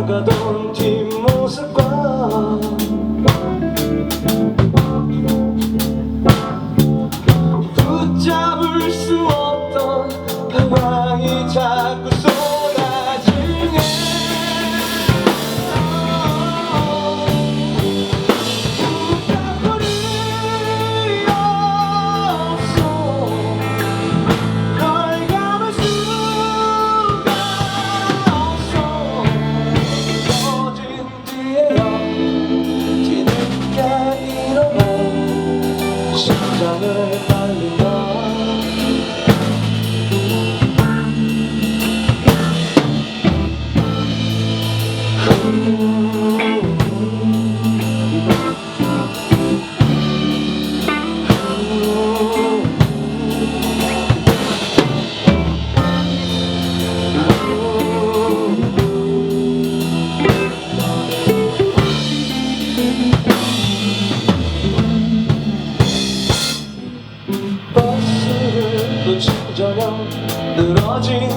나가던 뒷모습과 심장을 빨린다 Thank you. 늘어진